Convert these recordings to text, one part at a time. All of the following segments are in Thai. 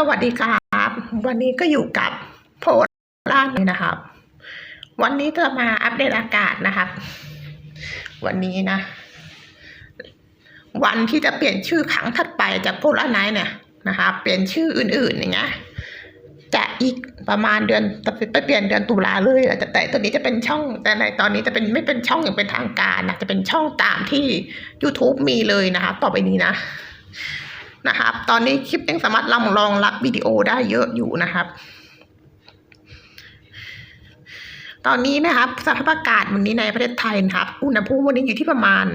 สวัสดีครับ วันนี้ก็อยู่กับโพล่านนี้นะครับ วันนี้จะมาอัปเดตอากาศนะครับ วันนี้นะ วันที่จะเปลี่ยนชื่อครั้งถัดไปจากโพล่าไนท์เนี่ยนะครับเปลี่ยนชื่ออื่นๆอย่างเงี้ยจะอีกประมาณเดือนไปเปลี่ยนเดือนตุลาเลยแต่แต่ตอนนี้จะเป็นช่องแต่ในตอนนี้จะเป็นไม่เป็นช่องอย่างเป็นทางการนะจะเป็นช่องตามที่ YouTube มีเลยนะครับต่อไปนี้นะ นะครับ ตอนนี้คลิปยังสามารถรองรับวิดีโอได้เยอะอยู่นะครับ ตอนนี้นะครับสภาพอากาศวันนี้ในประเทศไทยนะครับ อุณหภูมิวันนี้อยู่ที่ประมาณ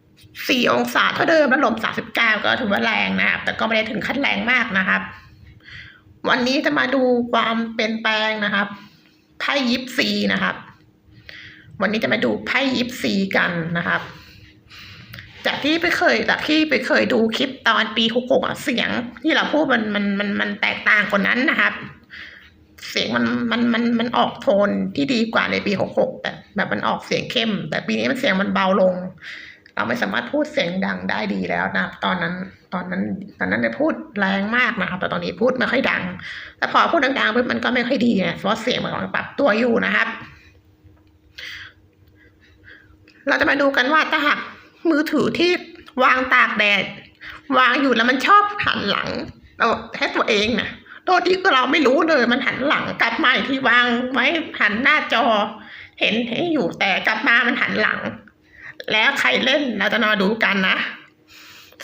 4องศาเท่าเดิมและลม39ก็ถือว่าแรงนะครับ แต่ก็ไม่ได้ถึงขั้นแรงมากนะครับ วันนี้จะมาดูความเปลี่ยนแปลงนะครับไพ่ยิปซีนะครับ วันนี้จะมาดูไพ่ยิปซีกันนะครับ จากที่ไปเคยจากที่ไปเคยดูคลิปตอนปีหกหกเสียงที่เราพูดมันมันมันมันแตกต่างกว่านั้นนะครับ เสียงมันมันมันมันออกโทนที่ดีกว่าในปีหกหกแต่แบบมันออกเสียงเข้ม แต่ปีนี้มันเสียงมันเบาลง เราไม่สามารถพูดเสียงดังได้ดีแล้วนะตอนนั้น ตอนนั้น ตอนนั้นเนี่ยพูดแรงมากนะครับ แต่ตอนนี้พูดไม่ค่อยดัง แต่พอพูดดังๆปุ๊บมันก็ไม่ค่อยดีไงเพราะเสียงมันกำลังปรับตัวอยู่นะครับ เราจะมาดูกันว่าถ้าหาก มือถือที่วางตากแดด วางอยู่แล้วมันชอบหันหลังเราให้ตัวเองนะโดยที่เราไม่รู้เลยมันหันหลังกลับมาอีกที่วางไว้หันหน้าจอ เห็นให้อยู่แต่กลับมามันหันหลัง แล้วใครเล่นเราจะมาดูกันนะ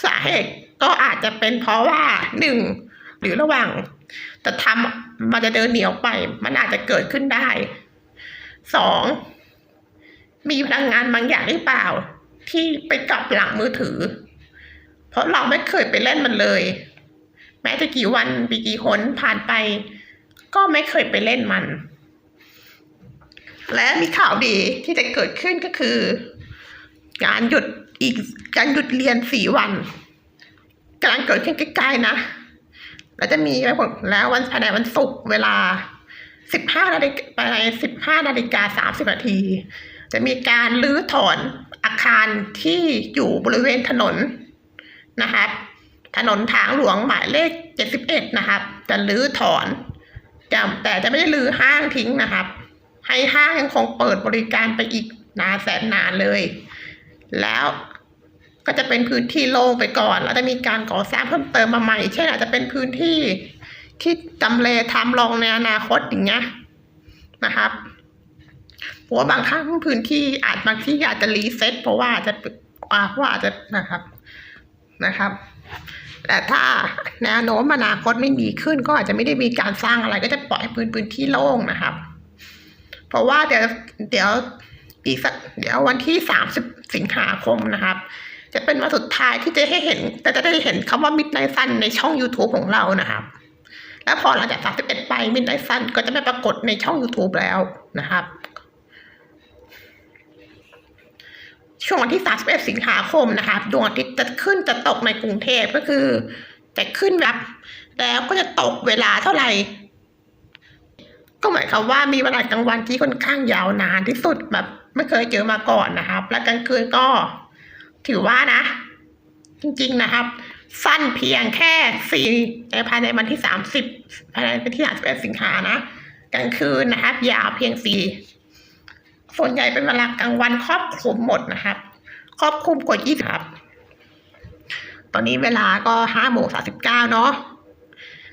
สาเหตุก็อาจจะเป็นเพราะว่าหนึ่งหรือระหว่างจะทำมันจะเดินเหนียวไป มันอาจจะเกิดขึ้นได้สองมีพลังงานบางอย่างหรือเปล่า ที่ไปกลับหลังมือถือ เพราะเราไม่เคยไปเล่นมันเลย แม้จะกี่วันปีกี่หนผ่านไป ก็ไม่เคยไปเล่นมัน และมีข่าวดีที่จะเกิดขึ้นก็คือ การหยุดอีกการหยุดเรียนสี่วันกำลังเกิดขึ้นใกล้ๆนะแล้วจะมีแล้วแล้ววันภายในวันศุกร์เวลาสิบห้านาฬิกาภายในสิบห้านาฬิกาสามสิบนาที จะมีการรื้อถอนอาคารที่อยู่บริเวณถนนนะครับ ถนนทางหลวงหมายเลข 71 นะครับ จะรื้อถอนแต่แต่จะไม่ได้รื้อห้างทิ้งนะครับ ให้ห้างยังคงเปิดบริการไปอีกนานแสนนานเลย แล้วก็จะเป็นพื้นที่โล่งไปก่อน แล้วจะมีการก่อสร้างเพิ่มเติมมาใหม่เช่นอาจจะเป็นพื้นที่ที่จำเลทำรองในอนาคตอย่างเงี้ยนะครับ เพราะบางครั้งพื้นที่อาจบางที่อาจจะรีเซ็ตเพราะว่าจะอ่าเพราะว่าจะนะครับนะครับ แต่ถ้าแนวโน้มอนาคตไม่มีขึ้น ก็อาจจะไม่ได้มีการสร้างอะไร ก็จะปล่อยให้พื้นพื้นที่โล่งนะครับ เพราะว่าเดี๋ยวเดี๋ยวอีกสักเดี๋ยววันที่สามสิบสิงหาคมนะครับ จะเป็นวันสุดท้ายที่จะให้เห็นแต่จะได้เห็นคำว่ามิดไนซันในช่อง YouTube ของเรานะครับ แล้วพอหลังจากสามสิบเอ็ดไปมิดไนซันก็จะไม่ปรากฏในช่อง YouTube แล้วนะครับ ช่วงวันที่ 31 สิงหาคมนะคะดวงอาทิตย์จะขึ้นจะตกในกรุงเทพก็คือจะขึ้นรับแล้วก็จะตกเวลาเท่าไหร่ ก็หมายความว่ามีเวลากลางวันที่ค่อนข้างยาวนานที่สุดแบบไม่เคยเจอมาก่อนนะครับ และกลางคืนก็ ถือว่านะ จริงๆนะครับ สั้นเพียงแค่สี่ในภายในวันที่30ภายในวันที่31สิงหานะกลางคืนนะครับ ยาวเพียงสี่ ส่วนใหญ่เป็นเวลากลางวันครอบคลุมหมดนะครับ ครอบคลุมกว่ายี่ครับตอนนี้เวลาก็ห้าโมงสาสิบเก้าเนาะ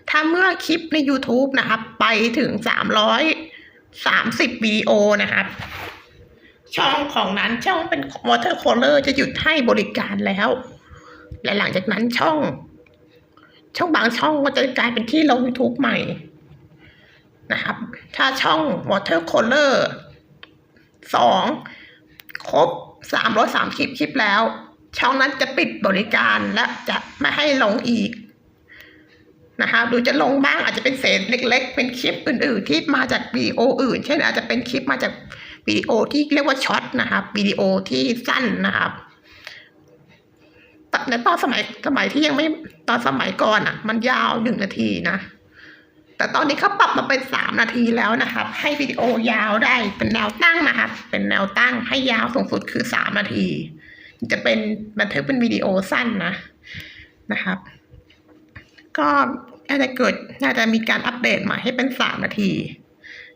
ถ้าเมื่อคลิปใน YouTube นะครับ ไปถึงสามร้อยสามสิบวีโอนะครับ ช่องของนั้นช่องเป็น Watercolor จะหยุดให้บริการแล้ว และหลังจากนั้นช่อง ช่องบางช่องก็จะกลายเป็นที่ลง YouTube ใหม่นะครับ ถ้าช่อง Watercolor สองครบสามร้อยสามสิบคลิปแล้ว ช่องนั้นจะปิดบริการและจะไม่ให้ลงอีกนะคะดูจะลงบ้างอาจจะเป็นเศษเล็ก ๆ เป็นคลิปอื่น ๆ ที่มาจากวิดีโออื่น เช่นอาจจะเป็นคลิปมาจากวิดีโอที่เรียกว่าช็อตนะครับวิดีโอที่สั้นนะครับในตอนสมัยสมัยที่ยังไม่ตอนสมัยก่อนอะ มันยาวหนึ่งนาทีนะ แต่ตอนนี้เขาปรับมาเป็นสามนาทีแล้วนะครับ ให้วิดีโอยาวได้เป็นแนวตั้งนะครับ เป็นแนวตั้งให้ยาวสูงสุดคือสามนาที จะเป็นบันทึกเป็นวิดีโอสั้นนะนะครับ ก็น่าจะเกิดน่าจะมีการอัปเดตใหม่ให้เป็นสามนาที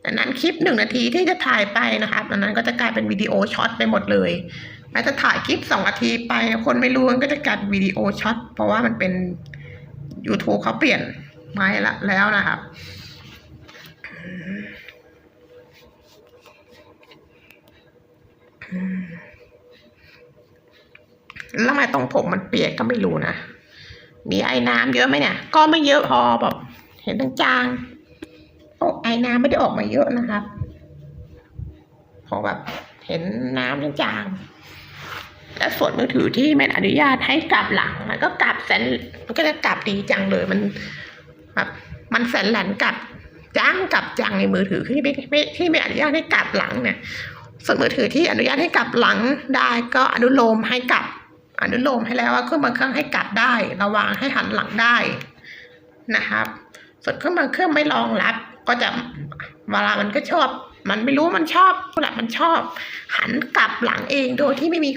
ดังนั้นคลิปหนึ่งนาทีที่จะถ่ายไปนะครับดังนั้นก็จะกลายเป็นวิดีโอช็อตไปหมดเลยแม้จะถ่ายคลิปสองนาทีไปคนไม่รู้ก็จะกลายเป็นวิดีโอช็อตเพราะว่ามันเป็น YouTube เขาเปลี่ยน ไม้ละแล้วนะครับแล้วทำไมตรงผมมันเปียกก็ไม่รู้นะ มีไอ้น้ำเยอะไหมเนี่ย ก็ไม่เยอะพอแบบเห็นจางๆโอ้ไอ้น้ำไม่ได้ออกมาเยอะนะครับ พอแบบเห็นน้ำจางๆและส่วนมือถือที่ไม่อนุญาตให้กลับหลังมันก็กลับแสนมันก็จะกลับดีจังเลยมัน แบบมันแสนแหลนกลับจ้างกลับจังในมือถือที่ไม่ไม่ที่ไม่อนุญาตให้กลับหลังเนี่ยส่วนมือถือที่อนุญาตให้กลับหลังได้ก็อนุโลมให้กลับ อนุโลมให้แล้วว่าเครื่องบางเครื่องให้กลับได้ ระวังให้หันหลังได้นะครับส่วนเครื่องบางเครื่องไม่รองรับ ก็จะเวลามันก็ชอบ มันไม่รู้มันชอบแหละมันชอบ หันกลับหลังเองโดยที่ไม่มี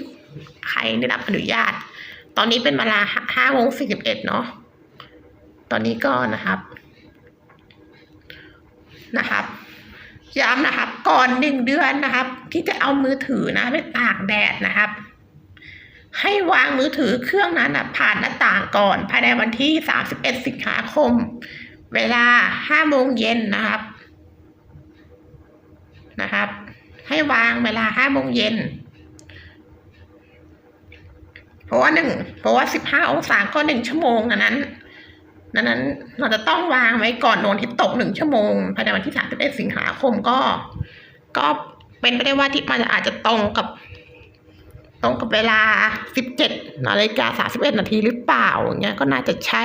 ใครได้รับอนุญาต ตอนนี้เป็นเวลาห้าโมงสี่สิบเอ็ดเนาะ ตอนนี้ก็นะครับนะครับย้ำนะครับ ก่อนหนึ่งเดือนนะครับ ที่จะเอามือถือนะไปตากแดดนะครับ ให้วางมือถือเครื่องนั้นนะผ่านหน้าต่างก่อน ภายในวันที่ 31 สิงหาคม เวลา5โมงเย็นนะครับนะครับ ให้วางเวลา5โมงเย็นเพราะว่าหนึ่งเพราะว่า 15 องศาก็หนึ่งชั่วโมงอันนั้น ดังนั้นเราจะต้องวางไว้ก่อนโดนที่ตกหนึ่งชั่วโมงภายในวันที่31สิงหาคมก็ ก็เป็นไปได้ว่าที่มันอาจจะตรงกับ ตรงกับเวลา17นาฬิกา31นาทีหรือเปล่าเงี้ยก็น่าจะใช่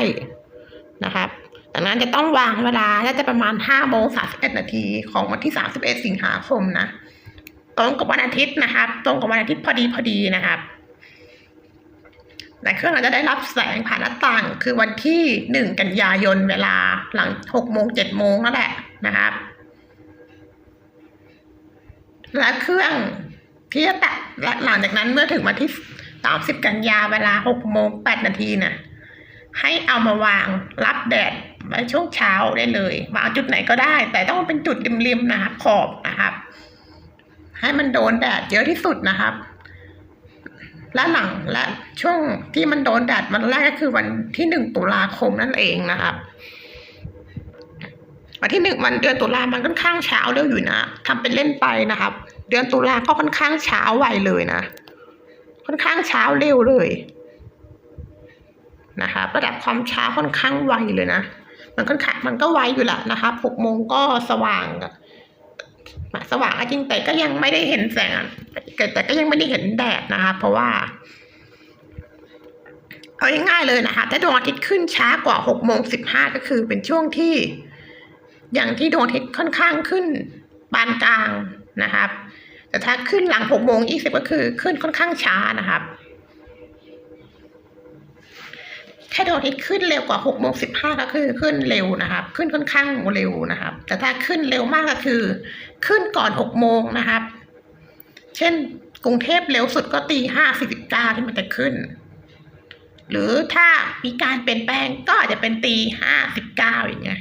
นะครับดังนั้นจะต้องวางเวลาน่าจะประมาณ5โมง31นาทีของวันที่31สิงหาคมนะตรงกับวันอาทิตย์นะครับ ตรงกับวันอาทิตย์พอดีพอดีนะครับ แต่เครื่องเราจะได้รับแสงผ่านหน้าต่าง คือวันที่หนึ่งกันยายนเวลาหลังหกโมงเจ็ดโมงนั่นแหละนะครับ และเครื่องที่จะตัดและหลังจากนั้นเมื่อถึงวันที่สามสิบกันยาเวลาหกโมงแปดนาทีน่ะให้เอามาวางรับแดดไว้ช่วงเช้าได้เลยวางจุดไหนก็ได้ แต่ต้องเป็นจุดริมๆนะครับขอบนะครับ ให้มันโดนแดดเยอะที่สุดนะครับ และหลังและช่วงที่มันโดนแดดมันแรกก็คือวันที่หนึ่งตุลาคมนั่นเองนะครับวันที่หนึ่งวันเดือนตุลามันค่อนข้างเช้าเร็วอยู่นะทำเป็นเล่นไปนะครับ เดือนตุลาก็ค่อนข้างเช้าไวเลยนะ ค่อนข้างเช้าเร็วเลยนะครับระดับความช้าค่อนข้างไวเลยนะ มันค่อนข้างมันก็ไวอยู่แหละนะครับหกโมงก็สว่างอะ สว่างอะจริงแต่ก็ยังไม่ได้เห็นแสงแต่ก็ยังไม่ได้เห็นแดดนะคะ เพราะว่าเอาง่ายๆเลยนะคะถ้าดวงอาทิตย์ขึ้นช้ากว่าหกโมงสิบห้าก็คือเป็นช่วงที่ อย่างที่ดวงอาทิตย์ค่อนข้างขึ้นปานกลางนะครับ แต่ถ้าขึ้นหลังหกโมงยี่สิบก็คือขึ้นค่อนข้างช้านะครับ แค่ดวงอาทิตย์ขึ้นเร็วกว่าหกโมงสิบห้าก็คือขึ้นเร็วนะครับ ขึ้นค่อนข้างเร็วนะครับ แต่ถ้าขึ้นเร็วมากก็คือ ขึ้นก่อนหกโมงนะครับ เช่นกรุงเทพเร็วสุดก็ตีห้าสี่สิบเก้าที่มันจะขึ้น หรือถ้ามีการเปลี่ยนแปลงก็อาจจะเป็นตีห้าสิบเก้าอย่างเงี้ย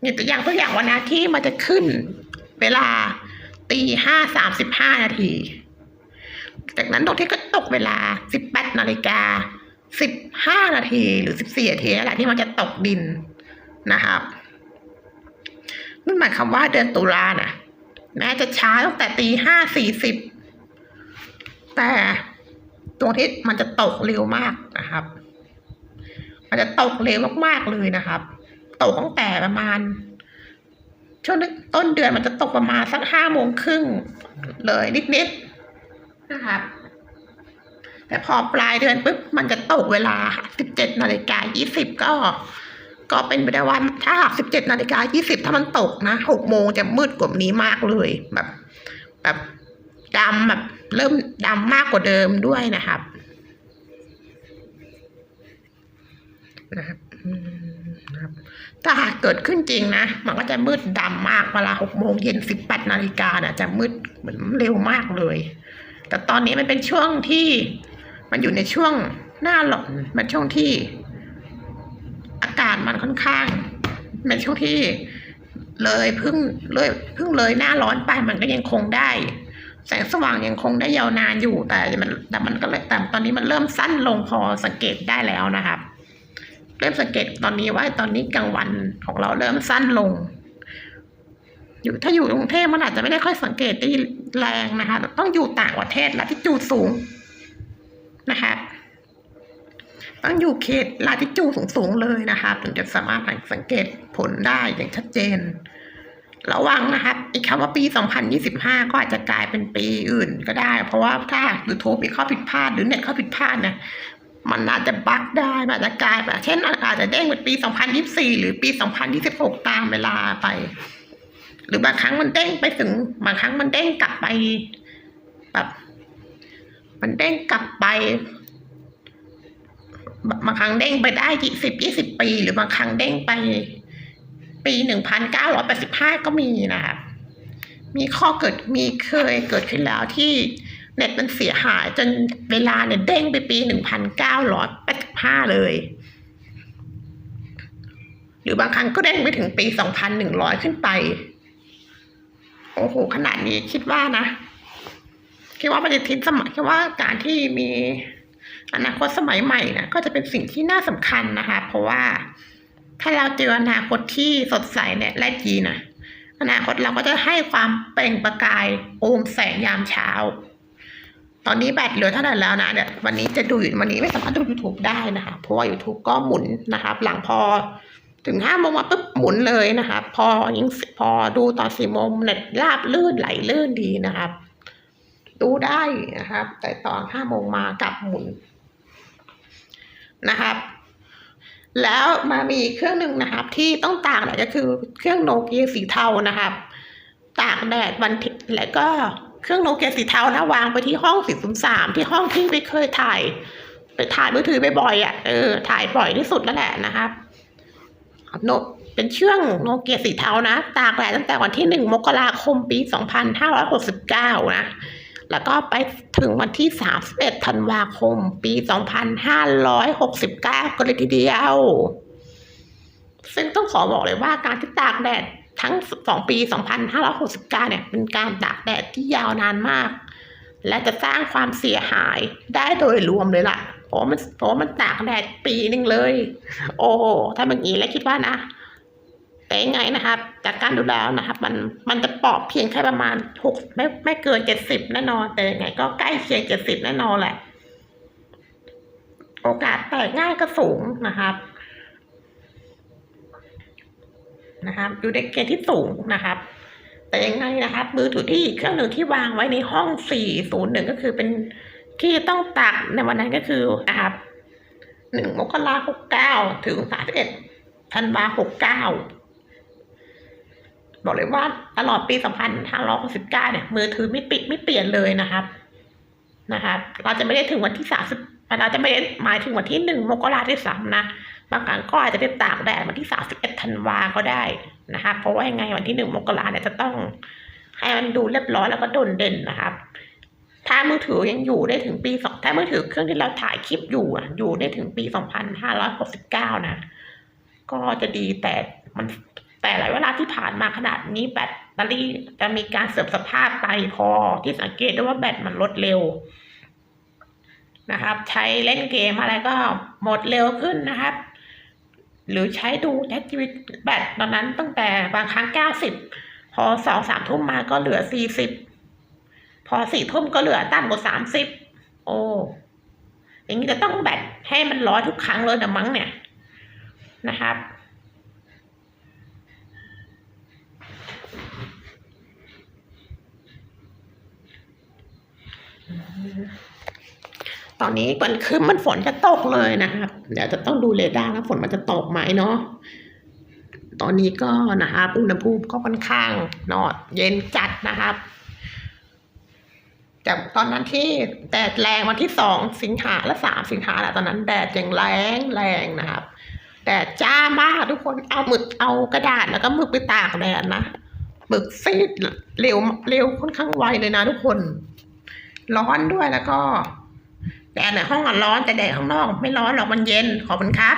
เนี่ยตัวอย่างตัวอย่างวันอาทิตย์มันจะขึ้น เวลาตีห้าสามสิบห้านาที จากนั้นดวงอาที่ก็ตกเวลาสิบแปดนาฬิกา สิบห้านาทีหรือสิบสี่นาทีแหละที่มันจะตกดินนะครับนั่นหมายความว่าเดือนตุลาน่ะแม้จะช้าตั้งแต่ตีห้าสี่สิบแต่ดวงอาทิตย์มันจะตกเร็วมากนะครับ มันจะตกเร็วมากๆเลยนะครับ ตกตั้งแต่ประมาณ ช่วงต้นเดือนมันจะตกประมาณสักห้าโมงครึ่งเลยนิดๆนะครับ แต่พอปลายเดือนปุ๊บมันจะตกเวลาสิบเจ็ดนาฬิกายี่สิบก็ ก็เป็นไปได้ว่าถ้าหากสิบเจ็ดนาฬิกายี่สิบถ้ามันตกนะหกโมงจะมืดกว่านี้มากเลยแบบ แบบดำแบบเริ่มดำมากกว่าเดิมด้วยนะครับนะครับถ้าหากเกิดขึ้นจริงนะ มันก็จะมืดดำมากเวลาหกโมงเย็นสิบแปดนาฬิกาเนี่ยจะมืดเหมือนเร็วมากเลย แต่ตอนนี้มันเป็นช่วงที่ มันอยู่ในช่วงหน้าหลอนมันช่วงที่อากาศมันค่อนข้างเป็นช่วงที่เลยเพิ่งเลยเพิ่งเลยหน้าร้อนไปมันก็ยังคงได้ แสงสว่างยังคงได้ยาวนานอยู่แต่มันแต่มันก็เลยแต่ตอนนี้มันเริ่มสั้นลงพอสังเกตได้แล้วนะครับ เริ่มสังเกตตอนนี้ว่าตอนนี้กลางวันของเราเริ่มสั้นลง อยู่ถ้าอยู่กรุงเทพมันอาจจะไม่ได้ค่อยสังเกตได้แรงนะคะ ต้องอยู่ต่างประเทศละที่จูดสูง นะคะต้องอยู่เขตลาติจูดสูงๆเลยนะคะถึงจะสามารถสังเกตผลได้อย่างชัดเจน ระวังนะครับอีกคำว่าปี 2025 ก็อาจจะกลายเป็นปีอื่นก็ได้ เพราะว่าถ้ายูทูบมีข้อผิดพลาดหรือเน็ตข้อผิดพลาดเนี่ยมันอาจจะบั๊กได้อาจจะกลายแบบเช่นอาจจะเด้งเป็นปี 2024 หรือปี 2026 ตามเวลาไป หรือบางครั้งมันเด้งไปถึงบางครั้งมันเด้งกลับไปแบบ มันเด้งกลับไป บางครั้งเด้งไปได้กี่สิบยี่สิบปี หรือบางครั้งเด้งไป ปีหนึ่งพันเก้าร้อยแปดสิบห้าก็มีนะครับมีข้อเกิดมีเคยเกิดขึ้นแล้วที่เน็ตมันเสียหายจนเวลาเนี่ยเด้งไปปีหนึ่งพันเก้าร้อยแปดสิบห้าเลย หรือบางครั้งก็เด้งไปถึงปีสองพันหนึ่งร้อยขึ้นไป โอ้โห ขนาดนี้คิดว่านะ คิดว่าปฏิทินสมัยคิดว่าการที่มีอนาคตสมัยใหม่นะก็จะเป็นสิ่งที่น่าสำคัญนะคะ เพราะว่าถ้าเราเจออนาคตที่สดใสเนี่ยและดีนะอนาคตเราก็จะให้ความเปล่งประกายโอมแสงยามเช้า ตอนนี้แบตเหลือเท่าไหร่แล้วนะเดี๋ยววันนี้จะดูวันนี้ไม่สามารถดู YouTube ได้นะคะ เพราะว่า YouTube ก็หมุนนะครับ หลังพอถึงห้าโมงมาปุ๊บหมุนเลยนะคะ พอยิ่งพอดูตอนสี่โมงเน็ตราบลื่นไหลลื่นดีนะครับ ดูได้นะครับ แต่ตอนห้าโมงมากลับหมุนนะครับ แล้วมามีเครื่องหนึ่งนะครับ ที่ต้องตากแดดก็คือเครื่องโนเกียสีเทานะครับ ตากแดดวันที่แล้วก็เครื่องโนเกียสีเทานะวางไปที่ห้องสี่ศูนย์สามที่ห้องที่ไปเคยถ่าย ไปถ่ายมือถือไปบ่อยๆอะเออถ่ายบ่อยที่สุดแล้วแหละนะครับโนเป็นเชื่องโนเกียสีเทานะ ตากแดดตั้งแต่วันที่หนึ่งมกราคมปีสองพันห้าร้อยหกสิบเก้านะ แล้วก็ไปถึงวันที่ 31 ธันวาคม ปี 2569ก็เลยทีเดียว ซึ่งต้องขอบอกเลยว่าการที่ตากแดดทั้ง2ปี 2569 เนี่ย เป็นการตากแดดที่ยาวนานมาก และจะสร้างความเสียหายได้โดยรวมเลยล่ะเพราะมันเพราะมันตากแดดปีหนึ่งเลย โอ้ถ้าแบบนี้แล้วคิดว่านะ แต่ยังไงนะครับ จากการดูแล้วนะครับ มันมันจะปอบเพียงแค่ประมาณหกไม่ไม่เกินเจ็ดสิบแน่นอน แต่ยังไงก็ใกล้เคียงเจ็ดสิบแน่นอนแหละ โอกาสแตกง่ายก็สูงนะครับนะครับอยู่ในเกณฑ์ที่สูงนะครับ แต่ยังไงนะครับมือถือที่เครื่องหนึ่งที่วางไว้ในห้องสี่ศูนย์หนึ่งก็คือเป็นที่ต้องตักในวันนั้นก็คือนะครับหนึ่งมกราหกเก้าถึงสามสิบเอ็ดธันวาหกเก้า บอกเลยว่าตลอดปี 2569 เนี่ย มือถือไม่ปิดไม่เปลี่ยนเลยนะครับ นะครับ เราจะไม่ได้ถึงวันที่ 30เราจะไม่ได้หมายถึงวันที่ 1 มกราที่สามนะ บางครั้งก็อาจจะเป็นตากแดดวันที่ 31 ธันวาก็ได้นะครับ เพราะว่ายังไงวันที่ 1 มกราเนี่ยจะต้องให้มันดูเรียบร้อยแล้วก็โดดเด่นนะครับ ถ้ามือถือยังอยู่ได้ถึงปีสองถ้ามือถือเครื่องที่เราถ่ายคลิปอยู่อะอยู่ได้ถึงปี 2569 นะ ก็จะดีแต่มัน แต่หลายเวลาที่ผ่านมาขนาดนี้แบตเตอรี่จะมีการเสื่อมสภาพไปพอที่สังเกตได้ว่าแบตมันลดเร็วนะครับ ใช้เล่นเกมอะไรก็หมดเร็วขึ้นนะครับ หรือใช้ดูแอคทิวิตแบตตอนนั้นตั้งแต่บางครั้งเก้าสิบพอสองสามทุ่มมาก็เหลือสี่สิบพอสี่ทุ่มก็เหลือต่ำกว่าสามสิบโอ้อย่างนี้จะต้องแบตให้มันร้อยทุกครั้งเลยนะมั้งเนี่ยนะครับ ตอนนี้มันคือมันฝนจะตกเลยนะครับ เดี๋ยวจะต้องดูเรดาร์ว่าฝนมันจะตกไหมเนาะตอนนี้ก็นะครับอุณหภูมิก็ค่อนข้างนอดเย็นจัดนะครับจากตอนนั้นที่แดดแรงวันที่สองสิงหาและสามสิงหาแหละตอนนั้นแดดยังแรงแรงนะครับแดดจ้ามากทุกคนเอาหมึกเอากระดาษแล้วก็หมึกไปตากแดดนะหมึกซีดเร็วเร็วค่อนข้างไวเลยนะทุกคน ร้อนด้วยแล้วก็แดดในห้องอะร้อนแต่แดดข้างนอก ไม่ร้อนหรอกมันเย็นขอบคุณครับ